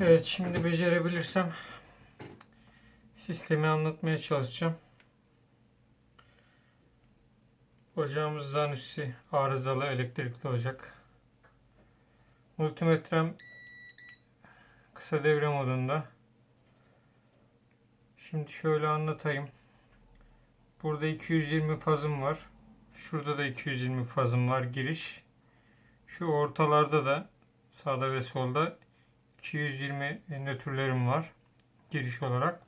Evet şimdi becerebilirsem sistemi anlatmaya çalışacağım. Ocağımız Zanussi arızalı elektrikli ocak. Multimetrem kısa devre modunda. Şimdi şöyle anlatayım. Burada 220 fazım var. Şurada da 220 fazım var giriş. Şu ortalarda da sağda ve solda 220 nötrlerim var giriş olarak.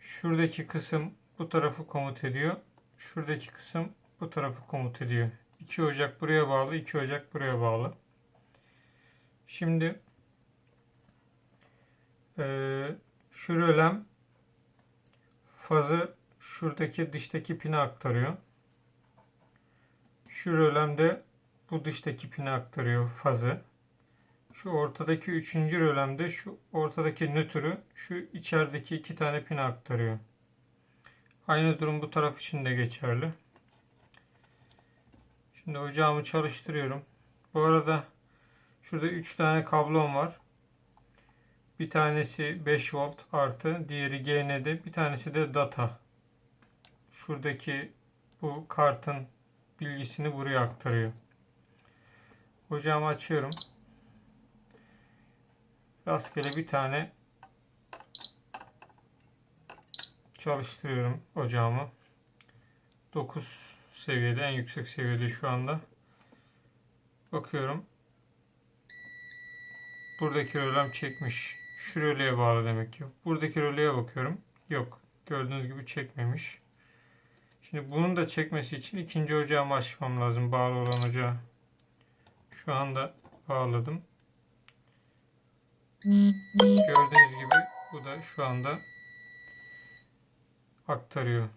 Şuradaki kısım bu tarafı komut ediyor. Şuradaki kısım bu tarafı komut ediyor. 2 ocak buraya bağlı, 2 ocak buraya bağlı. Şimdi eee şu rölem fazı şuradaki dıştaki pine aktarıyor. Şu rölem de bu dıştaki pine aktarıyor fazı. Şu ortadaki üçüncü rölemde şu ortadaki nötrü şu içerideki iki tane pine aktarıyor. Aynı durum bu taraf için de geçerli. Şimdi ocağımı çalıştırıyorum. Bu arada şurada 3 tane kablom var. Bir tanesi 5 volt artı, diğeri GND, bir tanesi de data. Şuradaki bu kartın bilgisini buraya aktarıyor. Ocağımı açıyorum. Rastgele bir tane çalıştırıyorum ocağımı. 9 seviyede, en yüksek seviyede şu anda. Bakıyorum. Buradaki rölem çekmiş. Şu röleye bağlı demek ki. Buradaki röleye bakıyorum. Yok. Gördüğünüz gibi çekmemiş. Şimdi bunun da çekmesi için ikinci ocağımı açmam lazım. Bağlı olan ocağı. Şu anda bağladım. Gördüğünüz gibi bu da şu anda aktarıyor.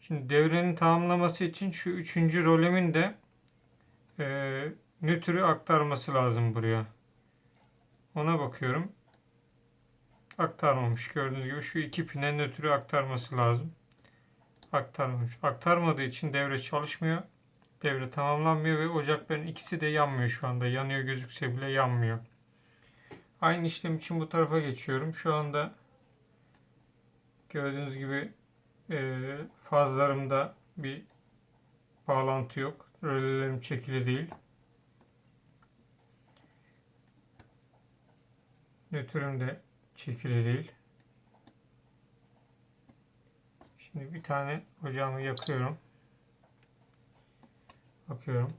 Şimdi devrenin tamamlaması için şu üçüncü rolemin de e, nötrü aktarması lazım buraya. Ona bakıyorum. Aktarmamış. Gördüğünüz gibi şu iki pine nötrü aktarması lazım. Aktarmamış. Aktarmadığı için devre çalışmıyor. Devre tamamlanmıyor ve ocakların ikisi de yanmıyor şu anda. Yanıyor gözükse bile yanmıyor. Aynı işlem için bu tarafa geçiyorum. Şu anda gördüğünüz gibi e, fazlarımda bir bağlantı yok. Rölelerim çekili değil. Nötrüm de çekili değil. Şimdi bir tane ocağımı yakıyorum. Bakıyorum.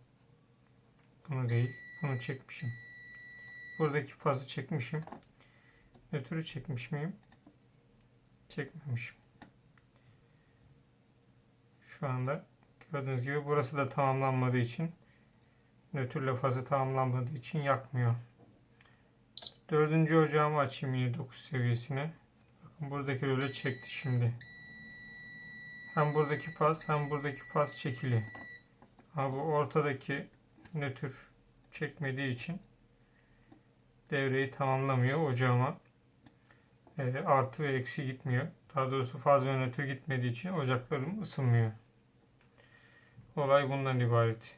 Bunu değil. Bunu çekmişim. Buradaki fazı çekmişim. Nötrü çekmiş miyim? Çekmemişim. Şu anda gördüğünüz gibi burası da tamamlanmadığı için nötrle fazı tamamlanmadığı için yakmıyor. Dördüncü ocağımı açayım yine 9 seviyesine. Bakın buradaki röle çekti şimdi. Hem buradaki faz hem buradaki faz çekili. Ama bu ortadaki nötr çekmediği için devreyi tamamlamıyor. Ocağıma e, artı ve eksi gitmiyor. Daha doğrusu faz ve nötr gitmediği için ocaklarım ısınmıyor. Olay bundan ibaret.